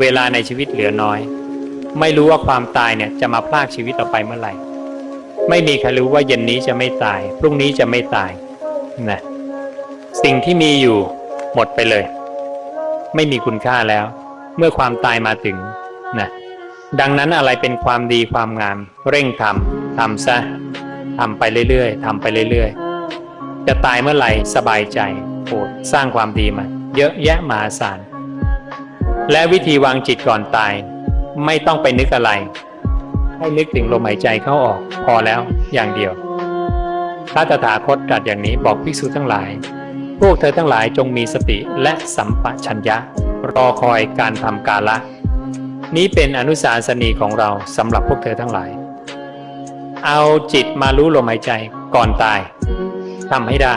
เวลาในชีวิตเหลือน้อย ไม่รู้ว่าความตายเนี่ยจะมาพลากชีวิตเราไปเมื่อไหร่ ไม่มีใครรู้ว่าเย็นนี้จะไม่ตาย พรุ่งนี้จะไม่ตายนะสิ่งที่มีอยู่หมดไปเลย ไม่มีคุณค่าแล้ว เมื่อความตายมาถึงนะดังนั้นอะไรเป็นความดีความงาม เร่งทำทำซะทำไปเรื่อยๆทำไปเรื่อยๆ จะตายเมื่อไหร่สบายใจโปรดสร้างความดีมา เยอะแยะมหาศาล และวิธีวางจิตก่อนตาย ไม่ต้องไปนึกอะไร ให้นึกถึงลมหายใจเข้าออกพอแล้วอย่างเดียวพระตถาคตตรัสอย่างนี้บอกภิกษุทั้งหลาย พวกเธอทั้งหลายจงมีสติและสัมปชัญญะ รอคอยการทำกาละ นี้เป็นอนุสาสนีของเราสำหรับพวกเธอทั้งหลาย เอาจิตมารู้ลมหายใจก่อนตายทำให้ได้